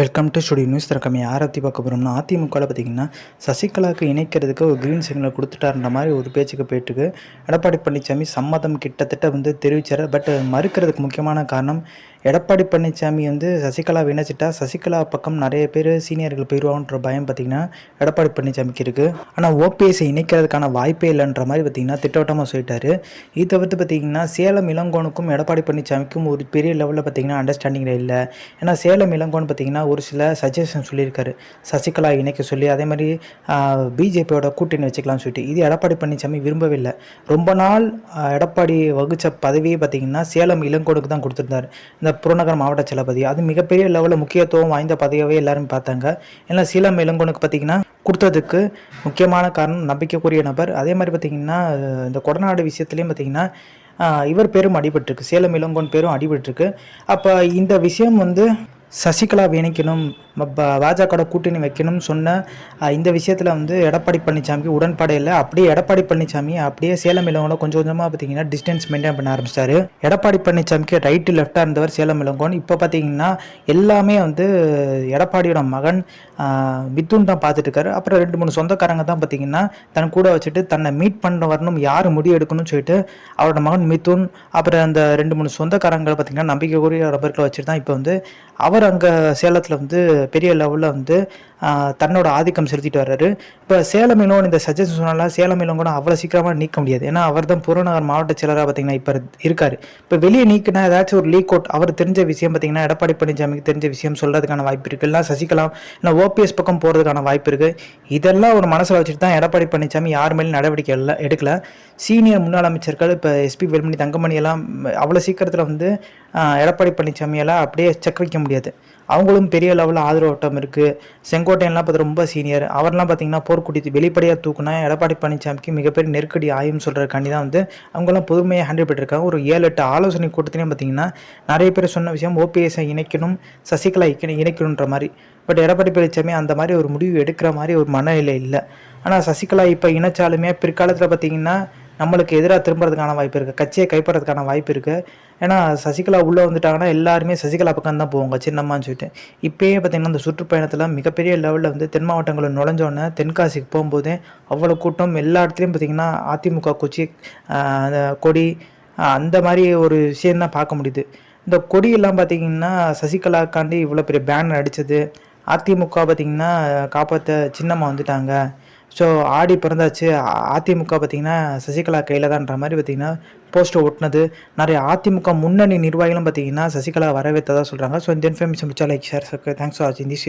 Welcome to studio news திறக்கம் யாரை பற்றி பார்க்க போகிறோம்னா அதிமுகவில் பார்த்திங்கன்னா சசிகலாவுக்கு இணைக்கிறதுக்கு ஒரு க்ரீன் சிக்னல் கொடுத்துட்டாருன்ற மாதிரி ஒரு பேச்சுக்கு போயிட்டுருக்கு. எடப்பாடி பழனிசாமி சம்மதம் கிட்டத்தட்ட வந்து தெரிவிச்சார். பட் மறுக்கிறதுக்கு முக்கியமான காரணம் எடப்பாடி பழனிசாமி வந்து சசிகலா இணைச்சிட்டா சசிகலா பக்கம் நிறைய பேர் சீனியர்கள் போயிடுவாங்கன்ற பயம் பார்த்திங்கன்னா எடப்பாடி பழனிசாமிக்கு இருக்குது ஆனால் ஓபிஎஸ்ஐ இணைக்கிறதுக்கான வாய்ப்பே இல்லைன்ற மாதிரி பார்த்திங்கன்னா திட்டவட்டமாக சொல்லிட்டாரு. இது தவிர்த்து பார்த்திங்கன்னா சேலம் இளங்கோனுக்கும் எடப்பாடி பழனிசாமிக்கும் ஒரு பெரிய லெவலில் பார்த்திங்கன்னா அண்டர்ஸ்டாண்டிங்கில் இல்லை. ஏன்னா சேலம் இளங்கோன் பார்த்திங்கன்னா ஒரு சில சஜஷன் சொல்லியிருக்காரு. சசிகலா இணைக்க சொல்லி அதே மாதிரி பிஜேபியோட கூட்டணி வச்சுக்கலாம்னு சொல்லிட்டு. இது எடப்பாடி பழனிசாமி விரும்பவே இல்லை. ரொம்ப நாள் எடப்பாடி வகுத்த பதவியே பார்த்திங்கன்னா சேலம் இளங்கோனுக்கு தான் கொடுத்துருந்தாரு. இந்த புறநகர் மாவட்ட செலபதி அது மிகப்பெரிய லெவலில் முக்கியத்துவம் வாய்ந்த பதவியாகவே எல்லாரும் பார்த்தாங்க. ஏன்னா சேலம் இளங்கோனுக்கு பார்த்தீங்கன்னா கொடுத்ததுக்கு முக்கியமான காரணம் நம்பிக்கைக்குரிய நபர். அதே மாதிரி பார்த்திங்கன்னா இந்த கொடநாடு விஷயத்துலேயும் பார்த்திங்கன்னா இவர் பேரும் அடிபட்டிருக்கு. சேலம் இளங்கோன் பேரும் அடிபட்டிருக்கு. அப்போ இந்த விஷயம் வந்து சசிகலா இணைக்கணும் பாஜகவோட கூட்டணி வைக்கணும்னு சொன்ன இந்த விஷயத்தில் வந்து எடப்பாடி பழனிசாமிக்கு உடன்பாடு இல்லை. அப்படியே எடப்பாடி பழனிசாமி அப்படியே சேலம் இளங்கோட கொஞ்சம் கொஞ்சமாக பார்த்தீங்கன்னா டிஸ்டன்ஸ் மெயின்டைன் பண்ண ஆரம்பிச்சிட்டாரு. எடப்பாடி பழனிசாமிக்கு ரைட்டு லெஃப்டாக இருந்தவர் சேலம் இளங்கோன் இப்போ பார்த்தீங்கன்னா எல்லாமே வந்து எடப்பாடியோட மகன் மித்துன் தான் பார்த்துட்டு இருக்காரு அப்புறம் ரெண்டு மூணு சொந்தக்காரங்க தான் பார்த்தீங்கன்னா தன் கூட வச்சுட்டு தன்னை மீட் பண்ண வரணும் யார் முடிவு எடுக்கணும்னு சொல்லிட்டு அவரோட மகன் மிதுன் அப்புறம் அந்த ரெண்டு மூணு சொந்தக்காரங்களை பார்த்தீங்கன்னா நம்பிக்கைக்குரிய நபர்களை வச்சுட்டு தான் இப்போ வந்து அவர் அங்கே சேலத்தில் வந்து பெரிய லெவலில் வந்து தன்னோட ஆதிக்கம் செலுத்திட்டு வர்றாரு. இப்போ சேலம் இளவன் இந்த சஜஷன் சொன்னாலும் சேலம் இளவன் அவ்வளோ சீக்கிரமாக நீக்க முடியாது. ஏன்னா அவர் தான் புறநகர் மாவட்ட செயலராக பார்த்தீங்கன்னா இப்போ இருக்காரு. இப்போ வெளியே நீக்கினா ஏதாச்சும் ஒரு லீக் அவுட் அவர் தெரிஞ்ச விஷயம் பார்த்தீங்கன்னா எடப்பாடி பழனிசாமிக்கு தெரிஞ்ச விஷயம் சொல்கிறதுக்கான வாய்ப்பு இருக்குது இல்லை சசிகலா இல்லை ஓபிஎஸ் பக்கம் போகிறதுக்கான வாய்ப்பு இருக்குது இதெல்லாம் ஒரு மனசில் வச்சுட்டு தான் எடப்பாடி பழனிசாமி யார் மேலும் நடவடிக்கை இல்லை எடுக்கல. சீனியர் முன்னாள் அமைச்சர்கள் இப்போ எஸ்பி வேலுமணி தங்கமணி எல்லாம் அவ்வளோ சீக்கிரத்தில் வந்து எடப்பாடி பழனிசாமியெல்லாம் அப்படியே செக் வைக்க முடியாது. அவங்களும் பெரிய லெவலில் ஆதரவோட்டம் இருக்குது செங்கோட்டையன்லாம் பார்த்து ரொம்ப சீனியர் அவர்லாம் பார்த்தீங்கன்னா போர்க்குடி வெளிப்படையாக தூக்குனா எடப்பாடி பழனிசாமிக்கு மிகப்பெரிய நெருக்கடி ஆயும்னு சொல்கிறக்காண்டி தான் வந்து அவங்களாம் பொதுமையாக ஹேண்டில் பண்ணிருக்காங்க ஒரு ஏழு எட்டு ஆலோசனை கூட்டத்திலையும் பார்த்தீங்கன்னா நிறைய பேர் சொன்ன விஷயம் ஓபிஎஸ்ஐ இணைக்கணும் சசிகலா இணை இணைக்கணுன்ற மாதிரி. பட் எடப்பாடி பழனிசாமி அந்த மாதிரி ஒரு முடிவு எடுக்கிற மாதிரி ஒரு மனநிலை இல்லை. ஆனால் சசிகலா இப்போ இணைச்சாலுமே பிற்காலத்தில் பார்த்தீங்கன்னா நம்மளுக்கு எதிராக திரும்புறதுக்கான வாய்ப்பு இருக்குது கட்சியை கைப்பற்றதுக்கான வாய்ப்பு இருக்குது ஏன்னா சசிகலா உள்ளே வந்துட்டாங்கன்னா எல்லாருமே சசிகலா பக்கம் தான் போவாங்க சின்னம்மான்னு சொல்லிட்டு. இப்போயே பார்த்தீங்கன்னா அந்த சுற்றுப்பயணத்தில் மிகப்பெரிய லெவலில் வந்து தென் மாவட்டங்களில் நுழைஞ்சோன்னே தென்காசிக்கு போகும்போதே அவ்வளோ கூட்டம் எல்லா இடத்துலையும் பார்த்தீங்கன்னா அதிமுக கொச்சி அந்த கொடி அந்த மாதிரி ஒரு விஷயம் தான் பார்க்க முடியுது. இந்த கொடியெல்லாம் பார்த்தீங்கன்னா சசிகலாக்காண்டி இவ்வளோ பெரிய பேனர் அடித்தது அதிமுக பார்த்தீங்கன்னா காப்பாற்ற சின்னம்மா வந்துட்டாங்க. ஸோ ஆடி பிறந்தாச்சு. அதிமுக பார்த்தீங்கன்னா சசிகலா கையில் தான்ற மாதிரி பார்த்தீங்கன்னா போஸ்டர் ஒட்டினது. நிறைய அதிமுக முன்னணி நிர்வாகிகளும் பார்த்தீங்கன்னா சசிகலா வரவேற்றதாக சொல்கிறாங்க ஸோ இந்த இன்ஃபர்மேஷன் பிடிச்சா லைக் ஷேர் தேங்க்ஸ் ஃபார் வாட்சிங் தி